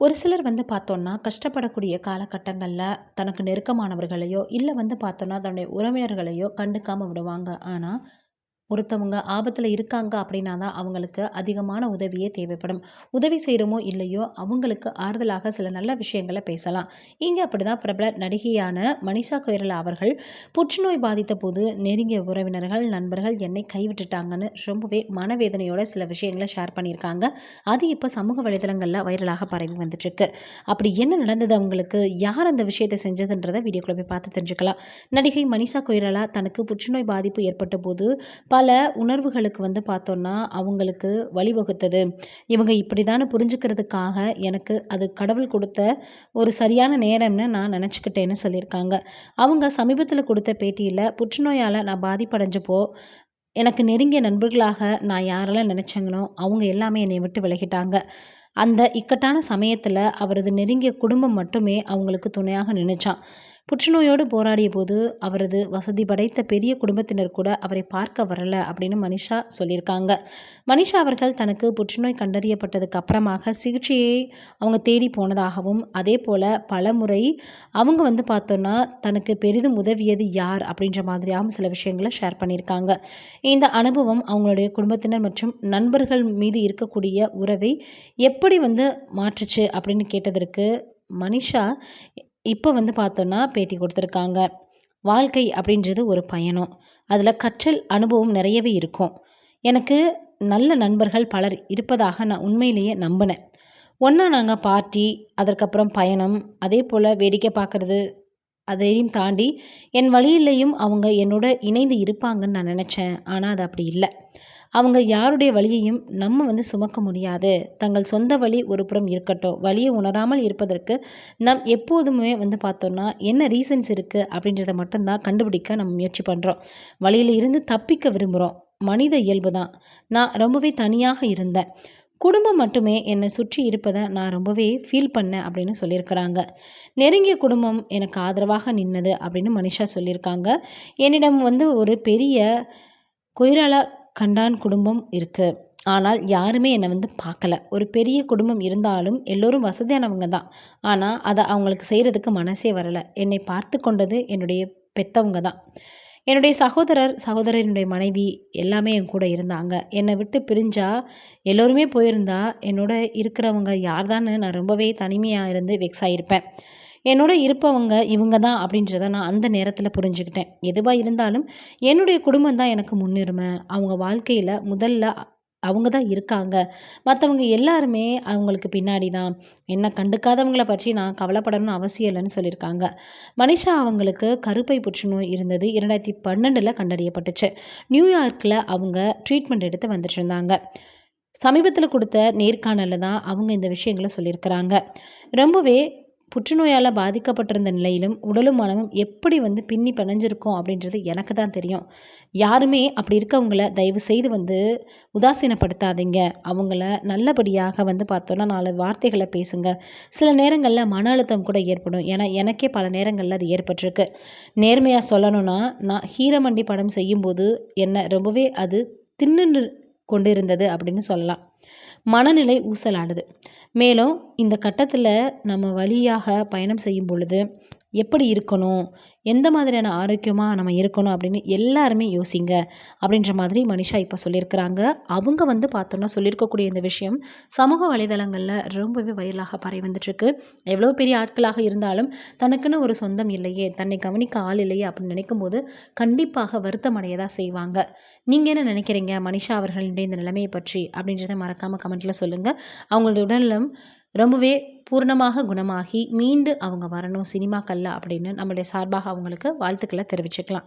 ஒரு சிலர் வந்து பார்த்தோன்னா கஷ்டப்படக்கூடிய காலகட்டங்களில் தனக்கு நெருக்கமானவர்களையோ இல்லை வந்து பார்த்தோன்னா தன்னுடைய உறவினர்களையோ கண்டுக்காமல் விடுவாங்க. ஆனால் ஒருத்தவங்க ஆபத்தில் இருக்காங்க அப்படின்னா தான் அவங்களுக்கு அதிகமான உதவியே தேவைப்படும். உதவி செய்கிறோமோ இல்லையோ அவங்களுக்கு ஆறுதலாக சில நல்ல விஷயங்களை பேசலாம். இங்கே அப்படி தான் பிரபல நடிகையான மனிஷா கொய்ரலா அவர்கள் புற்றுநோய் பாதித்த போது நெருங்கிய உறவினர்கள் நண்பர்கள் என்னை கைவிட்டுட்டாங்கன்னு ரொம்பவே மனவேதனையோட சில விஷயங்களை ஷேர் பண்ணியிருக்காங்க. அது இப்போ சமூக வலைதளங்களில் வைரலாக பரவி வந்துட்டுருக்கு. அப்படி என்ன நடந்தது அவங்களுக்கு? யார் அந்த விஷயத்தை செஞ்சதுன்றதை வீடியோக்குள்ள போய் பார்த்து தெரிஞ்சுக்கலாம். நடிகை மனிஷா கொய்ரலா தனக்கு புற்றுநோய் பாதிப்பு ஏற்பட்ட போது பல உணர்வுகளுக்கு வந்து பார்த்தோன்னா அவங்களுக்கு வழிவகுத்தது. இவங்க இப்படி தானே புரிஞ்சுக்கிறதுக்காக எனக்கு அது கடவுள் கொடுத்த ஒரு சரியான நேரம்னு நான் நினச்சிக்கிட்டேன்னு சொல்லியிருக்காங்க. அவங்க சமீபத்தில் கொடுத்த பேட்டியில் புற்றுநோயால் நான் பாதிப்படைஞ்சப்போ எனக்கு நெருங்கிய நண்பர்களாக நான் யாரெல்லாம் நினச்சேங்களோ அவங்க எல்லாமே என்னை விட்டு விலகிட்டாங்க. அந்த இக்கட்டான சமயத்தில் அவரது நெருங்கிய குடும்பம் மட்டுமே அவங்களுக்கு துணையாக நினைச்சான் புற்றுநோயோடு போராடிய போது அவரது வசதி படைத்த பெரிய குடும்பத்தினர் கூட அவரை பார்க்க வரல அப்படின்னு மனிஷா சொல்லியிருக்காங்க. மனிஷா அவர்கள் தனக்கு புற்றுநோய் கண்டறியப்பட்டதுக்கு அப்புறமாக சிகிச்சையை அவங்க தேடி போனதாகவும் அதே போல் பல முறை அவங்க வந்து பார்த்தோன்னா தனக்கு பெரிதும் உதவியது யார் அப்படின்ற மாதிரியாகவும் சில விஷயங்களை ஷேர் பண்ணியிருக்காங்க. இந்த அனுபவம் அவங்களுடைய குடும்பத்தினர் மற்றும் நண்பர்கள் மீது இருக்கக்கூடிய உறவை எப்படி வந்து மாற்றுச்சு அப்படின்னு கேட்டதற்கு மனிஷா இப்போ வந்து பார்த்தோன்னா பேட்டி கொடுத்துருக்காங்க. வாழ்க்கை அப்படின்றது ஒரு பயணம். அதில் கற்றல் அனுபவம் நிறையவே இருக்கும். எனக்கு நல்ல நண்பர்கள் பலர் இருப்பதாக நான் உண்மையிலேயே நம்பினேன். ஒன்றா நாங்கள் பார்ட்டி அதற்கப்புறம் பயணம் அதே போல் வேடிக்கை பார்க்குறது அதையும் தாண்டி என் வழியிலையும் அவங்க என்னோட இணைந்து இருப்பாங்கன்னு நான் நினச்சேன். ஆனால் அது அப்படி இல்லை. அவங்க யாருடைய வழியையும் நம்ம வந்து சுமக்க முடியாது. தங்கள் சொந்த வழி ஒரு புறம் இருக்கட்டும். வழியை உணராமல் இருப்பதற்கு நம் எப்போதுமே வந்து பார்த்தோன்னா என்ன ரீசன்ஸ் இருக்குது அப்படின்றத மட்டும்தான் கண்டுபிடிக்க நம்ம முயற்சி பண்ணுறோம் வழியில் இருந்து தப்பிக்க விரும்புகிறோம் மனித இயல்பு தான். நான் ரொம்பவே தனியாக இருந்தேன். குடும்பம் மட்டுமே என்னை சுற்றி இருப்பதை நான் ரொம்பவே ஃபீல் பண்ணேன் அப்படின்னு சொல்லியிருக்கிறாங்க. நெருங்கிய குடும்பம் எனக்கு ஆதரவாக நின்னது அப்படின்னு மனிஷா சொல்லியிருக்காங்க. என்னிடம் வந்து ஒரு பெரிய கொய்ராலா கண்டான் குடும்பம் இருக்குது ஆனால் யாருமே என்னை வந்து பார்க்கல. ஒரு பெரிய குடும்பம் இருந்தாலும் எல்லோரும் வசதியானவங்க தான். ஆனால் அதை அவங்களுக்கு செய்கிறதுக்கு மனசே வரலை. என்னை பார்த்து கொண்டது என்னுடைய பெற்றவங்க தான். என்னுடைய சகோதரர் சகோதரனுடைய மனைவி எல்லாமே என் கூட இருந்தாங்க. என்னை விட்டு பிரிஞ்சா எல்லோருமே போயிருந்தா என்னோட இருக்கிறவங்க யார் தான் நான் ரொம்பவே தனிமையாக இருந்து வெக்ஸ் ஆகியிருப்பேன் என்னோட இருப்பவங்க இவங்க தான் அப்படின்றத நான் அந்த நேரத்தில் புரிஞ்சுக்கிட்டேன். எதுவாக இருந்தாலும் என்னுடைய குடும்பம் தான் எனக்கு முன்னுரிமை. அவங்க வாழ்க்கையில் முதல்ல அவங்க தான் இருக்காங்க. மற்றவங்க எல்லாருமே அவங்களுக்கு பின்னாடி தான். என்ன கண்டுக்காதவங்கள பற்றி நான் கவலைப்படணும்னு அவசியம் இல்லைன்னு சொல்லியிருக்காங்க. மனிஷா அவங்களுக்கு கருப்பை புற்றுநோய் இருந்தது இரண்டாயிரத்தி பன்னெண்டில் கண்டறியப்பட்டுச்சு. நியூயார்க்கில் அவங்க ட்ரீட்மெண்ட் எடுத்து வந்துட்டு இருந்தாங்க. சமீபத்தில் கொடுத்த நேர்காணலில் தான் அவங்க இந்த விஷயங்களை சொல்லியிருக்கிறாங்க. ரொம்பவே புற்றுநோயால் பாதிக்கப்பட்டிருந்த நிலையிலும் உடலும் மனமும் எப்படி வந்து பின்னி பிணைஞ்சிருக்கும் அப்படின்றது எனக்கு தான் தெரியும். யாருமே அப்படி இருக்கவங்கள தயவு செய்து வந்து உதாசீனப்படுத்தாதீங்க. அவங்கள நல்லபடியாக வந்து பார்த்தோன்னா நாலு வார்த்தைகளை பேசுங்க. சில நேரங்களில் மன அழுத்தம் கூட ஏற்படும். ஏன்னா எனக்கே பல நேரங்களில் அது ஏற்பட்டிருக்கு. நேர்மையாக சொல்லணும்னா நான் ஹீரமண்டி படம் செய்யும்போது என்னை ரொம்பவே அது தின்னு கொண்டிருந்தது அப்படின்னு சொல்லலாம். மனநிலை ஊசலாடுது. மேலும் இந்த கட்டத்தில் நம்ம வழியாக பயணம் செய்யும் பொழுது எப்படி இருக்கணும்? எந்த மாதிரியான ஆரோக்கியமாக நம்ம இருக்கணும் அப்படின்னு எல்லாருமே யோசிங்க. அப்படின்ற மாதிரி மனிஷா இப்போ சொல்லியிருக்கிறாங்க. அவங்க வந்து பார்த்தோன்னா சொல்லியிருக்கக்கூடிய இந்த விஷயம் சமூக வலைதளங்களில் ரொம்பவே வயலாக பரவி வந்துட்டுருக்கு. எவ்வளோ பெரிய ஆட்களாக இருந்தாலும் தனக்குன்னு ஒரு சொந்தம் இல்லையே தன்னை கவனிக்க ஆள் இல்லையே அப்படின்னு நினைக்கும் போது கண்டிப்பாக வருத்தம் அடையதான் செய்வாங்க. நீங்கள் என்ன நினைக்கிறீங்க? மனிஷா அவர்களுடைய இந்த நிலைமையை பற்றி அப்படின்றத மறக்காமல் கமெண்ட்டில் சொல்லுங்கள் அவங்களுடைய உடலும் ரொம்பவே பூர்ணமாக குணமாகி மீண்டு அவங்க வரணும் சினிமாக்கல்ல அப்படின்னு நம்மளுடைய சார்பாக அவங்களுக்கு வாழ்த்துக்களை தெரிவிச்சுக்கலாம்.